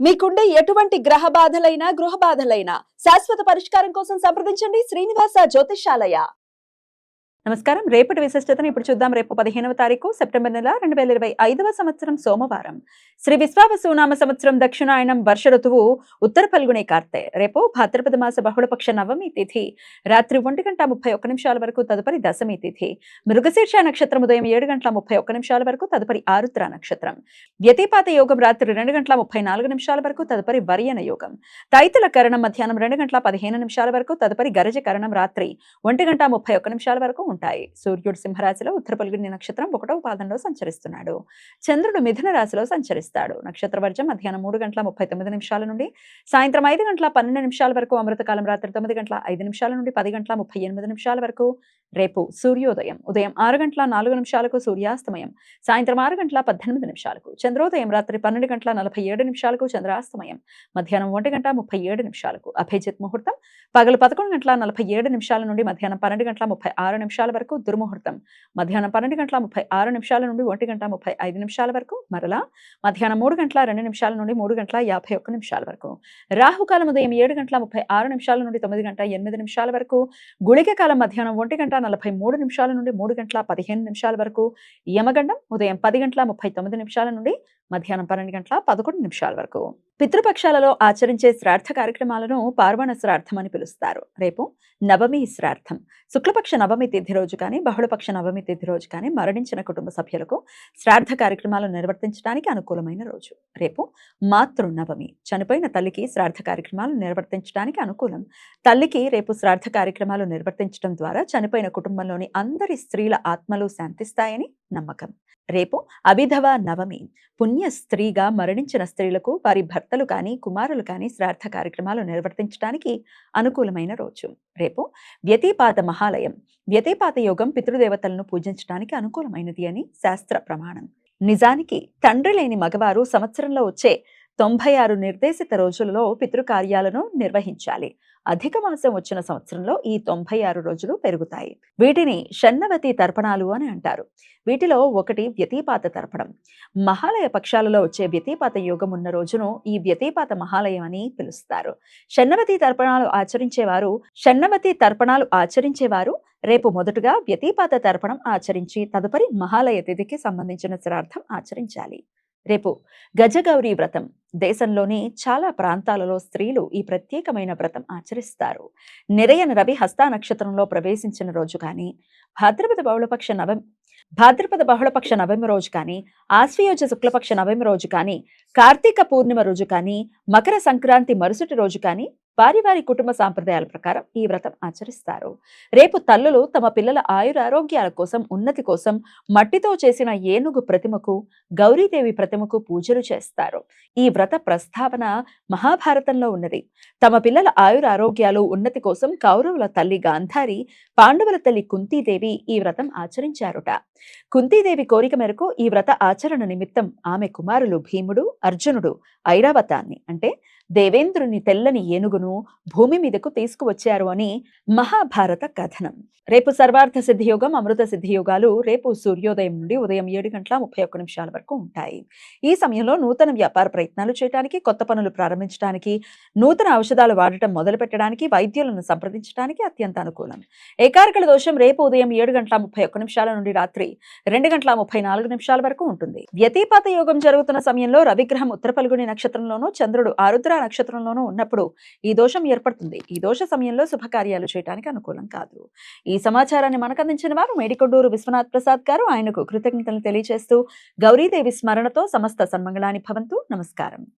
మీకుండే ఎటువంటి గ్రహ బాధలైనా గృహ బాధలైనా శాశ్వత పరిష్కారం కోసం సంప్రదించండి శ్రీనివాస జ్యోతిషాలయ. నమస్కారం. రేపటి విశిష్టతను ఇప్పుడు చూద్దాం. రేపు పదిహేనవ తారీఖు సెప్టెంబర్ నెల రెండు వేల ఇరవై ఐదవ సంవత్సరం సోమవారం. శ్రీ విశ్వావసునామ సంవత్సరం దక్షిణాయనం వర్ష ఋతువు ఉత్తర పల్గునే కార్తె. రేపు భాద్రపద మాస బహుళపక్ష నవమి తిథి. రాత్రి ఒంటి గంట ముప్పై ఒక్క నిమిషాల వరకు తదుపరి దశమి తిథి. మృగశీర్ష నక్షత్రం ఉదయం ఏడు గంటల ముప్పై ఒక్క నిమిషాల వరకు తదుపరి ఆరుద్ర నక్షత్రం. వ్యతిపాత యోగం రాత్రి రెండు గంటల ముప్పై నాలుగు నిమిషాల వరకు తదుపరి వర్యన యోగం. తైతుల కరణం మధ్యాహ్నం రెండు గంటల పదిహేను నిమిషాల వరకు తదుపరి గరజ కరణం రాత్రి ఒంటి గంట ముప్పై ఒక్క నిమిషాల వరకు ఉంటాయి. సూర్యుడు సింహరాశిలో ఉత్తర పలుగుని నక్షత్రం ఒకటవ పాదంలో సంచరిస్తున్నాడు. చంద్రుడు మిథున రాశిలో సంచరిస్తాడు. నక్షత్ర వర్జం మధ్యాహ్నం మూడు గంటల ముప్పై తొమ్మిది నిమిషాల నుండి సాయంత్రం ఐదు గంటల పన్నెండు నిమిషాల వరకు అమృతకాలం రాత్రి తొమ్మిది గంటల ఐదు నిమిషాల నుండి పది గంటల ముప్పై ఎనిమిది నిమిషాల వరకు రేపు సూర్యోదయం ఉదయం ఆరు గంటల నాలుగు నిమిషాలకు సూర్యాస్తమయం సాయంత్రం ఆరు గంటల పద్దెనిమిది నిమిషాలకు చంద్రోదయం రాత్రి పన్నెండు గంటల నలభై ఏడు నిమిషాలకు చంద్రాస్తమయం మధ్యాహ్నం ఒంటి గంట ముప్పై ఏడు నిమిషాలకు అభిజిత్ ముహూర్తం పగలు పదకొండు గంటల నలభై ఏడు నిమిషాల నుండి మధ్యాహ్నం పన్నెండు గంటల ముప్పై ఆరు నిమిషాలు వరకు దుర్ముహూర్తం. మధ్యాహ్నం పన్నెండు గంటల ముప్పై ఆరు నిమిషాల నుండి ఒంటి గంట ముప్పై ఐదు నిమిషాల వరకు మరలా. మధ్యాహ్నం మూడు గంటల రెండు నిమిషాల నుండి మూడు గంటల యాభై ఒక్క నిమిషాల వరకు. రాహుకాలం ఉదయం ఏడు గంటల ముప్పై ఆరు నిమిషాల నుండి తొమ్మిది గంట ఎనిమిది నిమిషాల వరకు. గుళిక కాలం మధ్యాహ్నం ఒంటి గంట నలభై మూడు నిమిషాల నుండి మూడు గంటల పదిహేను నిమిషాల వరకు. యమగండం ఉదయం పది గంటల ముప్పై తొమ్మిది నిమిషాల నుండి మధ్యాహ్నం పన్నెండు గంటల పదకొండు నిమిషాల వరకు. పితృపక్షాలలో ఆచరించే శ్రార్థ కార్యక్రమాలను పార్వణ శ్రార్థం అని పిలుస్తారు. రేపు నవమి శ్రార్థం. శుక్లపక్ష నవమి తిథి రోజు కానీ బహుళపక్ష నవమి తిథి రోజు కానీ మరణించిన కుటుంబ సభ్యులకు శ్రార్థ కార్యక్రమాలు నిర్వర్తించడానికి అనుకూలమైన రోజు. రేపు మాతృ నవమి చనిపోయిన తల్లికి శ్రార్థ కార్యక్రమాలు నిర్వర్తించడానికి అనుకూలం. తల్లికి రేపు శ్రార్థ కార్యక్రమాలు నిర్వర్తించడం ద్వారా చనిపోయిన కుటుంబంలోని అందరి స్త్రీల ఆత్మలు శాంతిస్తాయని నమ్మకం. రేపు అభిధవ నవమి. పుణ్య స్త్రీగా మరణించిన స్త్రీలకు వారి భర్త భర్తలు కానీ కుమారులు కానీ శ్రార్థ కార్యక్రమాలు నిర్వర్తించడానికి అనుకూలమైన రోజు. రేపు వ్యతిపాత మహాలయం. వ్యతిపాత యోగం పితృదేవతలను పూజించడానికి అనుకూలమైనది అని శాస్త్ర ప్రమాణం. నిజానికి తండ్రి లేని మగవారు సంవత్సరంలో వచ్చే తొంభై ఆరు నిర్దేశిత రోజులలో పితృకార్యాలను నిర్వహించాలి. అధిక మాసం వచ్చిన సంవత్సరంలో ఈ తొంభై ఆరు రోజులు పెరుగుతాయి. వీటిని షన్నవతి తర్పణాలు అని అంటారు. వీటిలో ఒకటి వ్యతిపాత తర్పణం. మహాలయ పక్షాలలో వచ్చే వ్యతిపాత యోగం ఉన్న రోజును ఈ వ్యతిపాత మహాలయం అని పిలుస్తారు. షన్నవతి తర్పణాలు ఆచరించేవారు షన్నవతి తర్పణాలు ఆచరించేవారు రేపు మొదటగా వ్యతిపాత తర్పణం ఆచరించి తదుపరి మహాలయ తిథికి సంబంధించిన శ్రార్థం ఆచరించాలి. రేపు గజగౌరి వ్రతం. దేశంలోని చాలా ప్రాంతాలలో స్త్రీలు ఈ ప్రత్యేకమైన వ్రతం ఆచరిస్తారు. నిరయన రవి హస్తా నక్షత్రంలో ప్రవేశించిన రోజు కానీ భాద్రపద బహుళపక్ష నవం భాద్రపద బహుళపక్ష నవమి రోజు కానీ ఆశ్వయోజ శుక్లపక్ష నవమి రోజు కానీ కార్తీక పూర్ణిమ రోజు కానీ మకర సంక్రాంతి మరుసటి రోజు కానీ వారి వారి కుటుంబ సాంప్రదాయాల ప్రకారం ఈ వ్రతం ఆచరిస్తారు. రేపు తల్లులు తమ పిల్లల ఆయురారోగ్యాల కోసం ఉన్నతి కోసం మట్టితో చేసిన ఏనుగు ప్రతిమకు గౌరీదేవి ప్రతిమకు పూజలు చేస్తారు. ఈ వ్రత ప్రస్తావన మహాభారతంలో ఉన్నది. తమ పిల్లల ఆయురారోగ్యాలు ఉన్నతి కోసం కౌరవుల తల్లి గాంధారి పాండవుల తల్లి కుంతీదేవి ఈ వ్రతం ఆచరించారుట. కుంతీదేవి కోరిక మేరకు ఈ వ్రత ఆచరణ నిమిత్తం ఆమె కుమారులు భీముడు అర్జునుడు ఐరావతాన్ని అంటే దేవేంద్రుని తెల్లని ఏనుగును భూమి మీదకు తీసుకువచ్చారు అని మహాభారత కథనం. రేపు సర్వార్థ సిద్ధియోగం అమృత సిద్ధియోగాలు రేపు సూర్యోదయం నుండి ఉదయం ఏడు గంటల ముప్పై ఒక్క నిమిషాల వరకు ఉంటాయి. ఈ సమయంలో నూతన వ్యాపార ప్రయత్నాలు చేయడానికి కొత్త పనులు ప్రారంభించడానికి నూతన ఔషధాలు వాడటం మొదలు పెట్టడానికి వైద్యులను సంప్రదించడానికి అత్యంత అనుకూలం. ఏకారకల దోషం రేపు ఉదయం ఏడు గంటల ముప్పై ఒక్క నిమిషాల నుండి రాత్రి రెండు గంటల ముప్పై నాలుగు నిమిషాల వరకు ఉంటుంది. వ్యతిపాత యోగం జరుగుతున్న సమయంలో రవిగ్రహం ఉత్తర పల్గొని నక్షత్రంలోనూ చంద్రుడు ఆరుద్ర నక్షత్రంలోనూ ఉన్నప్పుడు ఈ దోషం ఏర్పడుతుంది. ఈ దోష సమయంలో శుభకార్యాలు చేయడానికి అనుకూలం కాదు. ఈ సమాచారాన్ని మనకు అందించిన వారు మేడికొండూరు విశ్వనాథ్ ప్రసాద్ గారు. ఆయనకు కృతజ్ఞతలు తెలియజేస్తూ గౌరీదేవి స్మరణతో సమస్త సన్మంగళాన్ని భవంతు. నమస్కారం.